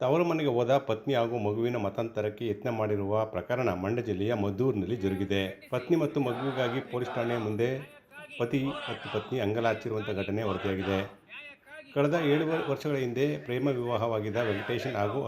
ತವರು ಮನೆಗೆ ಹೋದ ಪತ್ನಿ ಹಾಗೂ ಮಗುವಿನ ಮತಾಂತರಕ್ಕೆ ಯತ್ನ ಮಾಡಿರುವ ಪ್ರಕರಣ ಮಂಡ್ಯ ಜಿಲ್ಲೆಯ ಮದ್ದೂರಿನಲ್ಲಿ ಜರುಗಿದೆ. ಪತ್ನಿ ಮತ್ತು ಮಗುವಿಗಾಗಿ ಪೊಲೀಸ್ ಠಾಣೆಯ ಮುಂದೆ ಪತಿ ಮತ್ತು ಪತ್ನಿ ಅಂಗಲಾಚಿರುವಂಥ ಘಟನೆ ವರದಿಯಾಗಿದೆ. ಕಳೆದ ಏಳು ವರ್ಷಗಳ ಹಿಂದೆ ಪ್ರೇಮ ವಿವಾಹವಾಗಿದ್ದ ವೆಂಕಟೇಶನ್ ಹಾಗೂ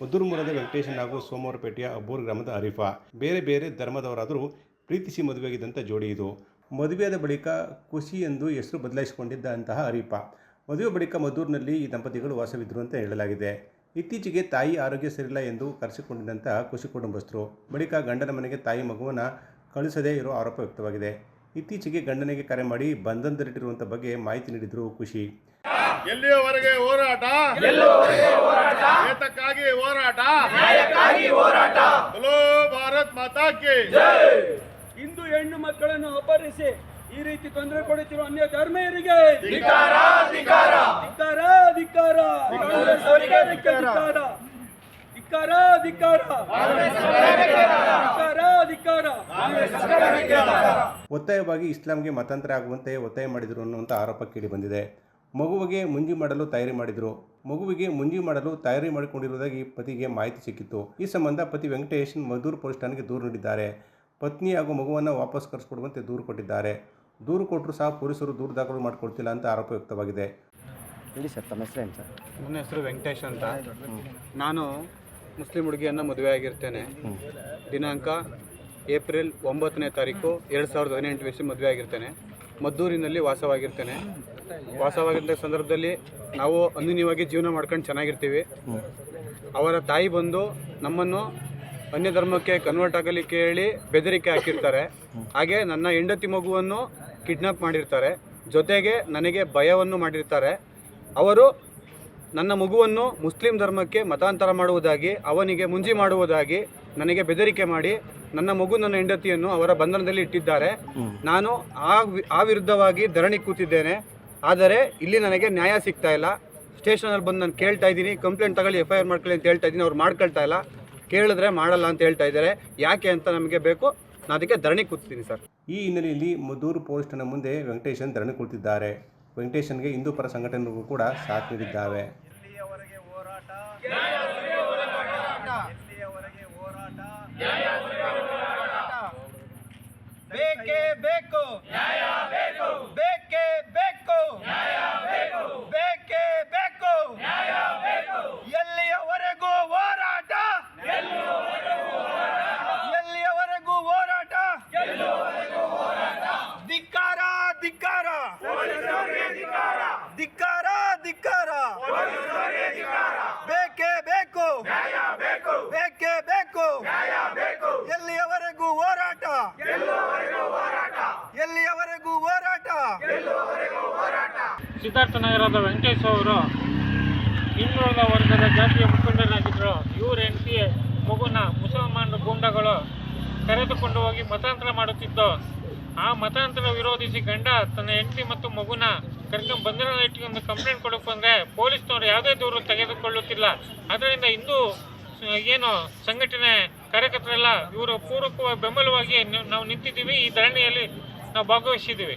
ಮದ್ದೂರು ಮೂಲದ ವೆಂಕಟೇಶನ್ ಹಾಗೂ ಸೋಮವಾರಪೇಟೆಯ ಅಬ್ಬೂರು ಗ್ರಾಮದ ಅರೀಫಾ. ಬೇರೆ ಬೇರೆ ಧರ್ಮದವರಾದರೂ ಪ್ರೀತಿಸಿ ಮದುವೆಯಾಗಿದ್ದಂಥ ಜೋಡಿ ಇದು. ಮದುವೆಯಾದ ಬಳಿಕ ಖುಷಿ ಎಂದು ಹೆಸರು ಬದಲಾಯಿಸಿಕೊಂಡಿದ್ದಂತಹ ಅರೀಫಾ. ಮದುವೆ ಬಳಿಕ ಮದ್ದೂರಿನಲ್ಲಿ ಈ ದಂಪತಿಗಳು ವಾಸವಿದ್ದರು ಅಂತ ಹೇಳಲಾಗಿದೆ. ಇತ್ತೀಚೆಗೆ ತಾಯಿ ಆರೋಗ್ಯ ಸರಿಯಿಲ್ಲ ಎಂದು ಕರೆಸಿಕೊಂಡಿದ್ದಂಥ ಖುಷಿ ಕುಟುಂಬಸ್ಥರು. ಬಳಿಕ ಗಂಡನ ಮನೆಗೆ ತಾಯಿ ಮಗುವನ್ನು ಕಳಿಸದೇ ಇರೋ ಆರೋಪ ವ್ಯಕ್ತವಾಗಿದೆ. ಇತ್ತೀಚೆಗೆ ಗಂಡನಿಗೆ ಕರೆ ಮಾಡಿ ಬಂಧನದಲ್ಲಿಟ್ಟಿರುವಂಥ ಬಗ್ಗೆ ಮಾಹಿತಿ ನೀಡಿದರು ಖುಷಿ ಎಲ್ಲಿಯವರೆಗೆ ಹೋರಾಟ? ಏತಕ್ಕಾಗಿ ಹೋರಾಟ? ಹಲೋ ಭಾರತ್ ಮಾತಾ ಇಂದು ಹಿಂದೂ ಹೆಣ್ಣು ಮಕ್ಕಳನ್ನು ಅಪಹರಿಸಿ ಈ ರೀತಿ ತೊಂದರೆ ಕೊಡುತ್ತಿರುವ ಅನ್ಯ ಧರ್ಮೀಯರಿಗೆ ಧಿಕ್ಕಾರ ಧಿಕ್ಕಾರ ಧಿಕ್ಕಾರ ಕಾಂಗ್ರೆಸ್ ಸರ್ಕಾರಕ್ಕೆ ಧಿಕ್ಕಾರ ಧಿಕ್ಕಾರ ಧಿಕ್ಕಾರ ಧಿಕ್ಕಾರ ಧಿಕ್ಕಾರ ಒತ್ತಾಯವಾಗಿ ಇಸ್ಲಾಂಗೆ ಮತಾಂತರ ಆಗುವಂತೆ ಒತ್ತಾಯ ಮಾಡಿದರು ಅನ್ನುವಂಥ ಆರೋಪ ಕೇಳಿ ಬಂದಿದೆ. ಮಗುವಿಗೆ ಮುಂಜಿ ಮಾಡಲು ತಯಾರಿ ಮಾಡಿದರು. ಮಗುವಿಗೆ ಮುಂಜಿ ಮಾಡಲು ತಯಾರಿ ಮಾಡಿಕೊಂಡಿರುವುದಾಗಿ ಪತಿಗೆ ಮಾಹಿತಿ ಸಿಕ್ಕಿತ್ತು. ಈ ಸಂಬಂಧ ಪತಿ ವೆಂಕಟೇಶನ್ ಮದ್ದೂರು ಪೊಲೀಸ್ ಠಾಣೆಗೆ ದೂರು ನೀಡಿದ್ದಾರೆ. ಪತ್ನಿ ಹಾಗೂ ಮಗುವನ್ನು ವಾಪಸ್ ಕರೆಸಿಕೊಡುವಂತೆ ದೂರು ಕೊಟ್ಟಿದ್ದಾರೆ. ದೂರು ಕೊಟ್ಟರು ಸಹ ಪೊಲೀಸರು ದೂರು ದಾಖಲು ಮಾಡಿಕೊಡ್ತಿಲ್ಲ ಅಂತ ಆರೋಪ ವ್ಯಕ್ತವಾಗಿದೆ. ಹೇಳಿ ಸರ್ ತಮ್ಮ ಹೆಸರೇನು ಸರ್? ನನ್ನ ಹೆಸರು ವೆಂಕಟೇಶ್ ಅಂತ. ನಾನು ಮುಸ್ಲಿಂ ಹುಡುಗಿಯನ್ನು ಮದುವೆ ಆಗಿರ್ತೇನೆ. ದಿನಾಂಕ ಏಪ್ರಿಲ್ ಒಂಬತ್ತನೇ ತಾರೀಕು ಎರಡು ಸಾವಿರದ ಹದಿನೆಂಟು ವಯಸ್ಸು ಮದುವೆ ಆಗಿರ್ತೇನೆ. ಮದ್ದೂರಿನಲ್ಲಿ ವಾಸವಾಗಿರ್ತೇನೆ. ವಾಸವಾಗಿದ್ದ ಸಂದರ್ಭದಲ್ಲಿ ನಾವು ಅನ್ಯೂನ್ಯವಾಗಿ ಜೀವನ ಮಾಡ್ಕೊಂಡು ಚೆನ್ನಾಗಿರ್ತೀವಿ. ಅವರ ತಾಯಿ ಬಂದು ನಮ್ಮನ್ನು ಅನ್ಯ ಧರ್ಮಕ್ಕೆ ಕನ್ವರ್ಟ್ ಆಗಲಿಕ್ಕೆ ಹೇಳಿ ಬೆದರಿಕೆ ಹಾಕಿರ್ತಾರೆ. ಹಾಗೆ ನನ್ನ ಹೆಂಡತಿ ಮಗುವನ್ನು ಕಿಡ್ನಾಪ್ ಮಾಡಿರ್ತಾರೆ. ಜೊತೆಗೆ ನನಗೆ ಭಯವನ್ನು ಮಾಡಿರ್ತಾರೆ. ಅವರು ನನ್ನ ಮಗುವನ್ನು ಮುಸ್ಲಿಂ ಧರ್ಮಕ್ಕೆ ಮತಾಂತರ ಮಾಡುವುದಾಗಿ, ಅವನಿಗೆ ಮುಂಜಿ ಮಾಡುವುದಾಗಿ ನನಗೆ ಬೆದರಿಕೆ ಮಾಡಿ, ನನ್ನ ಮಗು ನನ್ನ ಹೆಂಡತಿಯನ್ನು ಅವರ ಬಂಧನದಲ್ಲಿ ಇಟ್ಟಿದ್ದಾರೆ. ನಾನು ಆ ಆ ವಿರುದ್ಧವಾಗಿ ಧರಣಿ ಕೂತಿದ್ದೇನೆ. ಆದರೆ ಇಲ್ಲಿ ನನಗೆ ನ್ಯಾಯ ಸಿಗ್ತಾ ಇಲ್ಲ. ಸ್ಟೇಷನಲ್ಲಿ ಬಂದು ನಾನು ಕೇಳ್ತಾ ಇದ್ದೀನಿ, ಕಂಪ್ಲೇಂಟ್ ತಗೊಳ್ಳಿ, ಎಫ್ ಐ ಆರ್ ಮಾಡ್ಕೊಳ್ಳಿ ಅಂತ ಹೇಳ್ತಾ ಇದ್ದೀನಿ, ಅವ್ರು ಮಾಡ್ಕೊಳ್ತಾ ಇಲ್ಲ. ಕೇಳಿದ್ರೆ ಮಾಡಲ್ಲ ಅಂತ ಹೇಳ್ತಾ ಇದ್ದಾರೆ. ಯಾಕೆ ಅಂತ ನಮಗೆ ಬೇಕು. ನಾನು ಅದಕ್ಕೆ ಧರಣಿ ಕೂತಿದ್ದೀನಿ ಸರ್. ಈ ಹಿನ್ನೆಲೆಯಲ್ಲಿ ಮದ್ದೂರು ಪೊಲೀಸ್ ಠಾಣೆ ಮುಂದೆ ವೆಂಕಟೇಶನ್ ಧರಣಿ ಕೂತಿದ್ದಾರೆ. ವೆಂಕಟೇಶನ್ಗೆ ಹಿಂದೂ ಪರ ಸಂಘಟನೆಗಳು ಕೂಡ ಸಾಥ್ ನೀಡಿದ್ದಾವೆ ಬೇಕೇ ಬೇಕು ನ್ಯಾಯ ಬೇಕು ಬೇಕೇ ಬೇಕು ನ್ಯಾಯ ಬೇಕು ಬೇಕೇ ಬೇಕು ನ್ಯಾಯ ಬೇಕು ಎಲ್ಲಿಯವರೆಗೂ ಹೋರಾಟ ಎಲ್ಲಿಯವರೆಗೂ ಹೋರಾಟ ಧಿಕ್ಕಾರ ಧಿಕ್ಕಾರ ಧಿಕ್ಕಾರ ಧಿಕ್ಕಾರ. ಬೇಕೇ ಬೇಕು. ಬೇಕೇ. ಬೇಕು ಎಲ್ಲಿಯವರೆಗೂ ಹೋರಾಟ? ಎಲ್ಲಿಯವರೆಗೂ ಹೋರಾಟ? ಸಿದ್ಧಾರ್ಥ ನಗರದ ವೆಂಕಟೇಶ್ ಅವರು ಹಿಂದುಳಿದ ವರ್ಗದ ಜಾತಿಯ ಮುಖಂಡರಾಗಿದ್ದರು. ಇವ್ರ ಹೆಂಡತಿ ಮಗುನ ಮುಸಲ್ಮಾನ ಗೂಂಡಗಳು ಕರೆದುಕೊಂಡು ಹೋಗಿ ಮತಾಂತರ ಮಾಡುತ್ತಿದ್ದು ಆ ಮತಾಂತರ ವಿರೋಧಿಸಿ ಗಂಡ, ತನ್ನ ಹೆಂಡತಿ ಮತ್ತು ಮಗುನ ಕರ್ಕೊಂಡು ಬಂಧನ ಇಟ್ಕೊಂಡು ಕಂಪ್ಲೇಂಟ್ ಕೊಡಕ್ಕೆ ಬಂದರೆ ಪೊಲೀಸ್ನವರು ಯಾವುದೇ ದೂರು ತೆಗೆದುಕೊಳ್ಳುತ್ತಿಲ್ಲ. ಅದರಿಂದ ಇಂದು ಏನು ಸಂಘಟನೆ ಕಾರ್ಯಕರ್ತರೆಲ್ಲ ಇವರು ಪೂರಕವಾಗಿ ಬೆಂಬಲವಾಗಿ ನಾವು ನಿಂತಿದ್ದೀವಿ. ಈ ಧರಣಿಯಲ್ಲಿ ನಾವು ಭಾಗವಹಿಸಿದ್ದೀವಿ.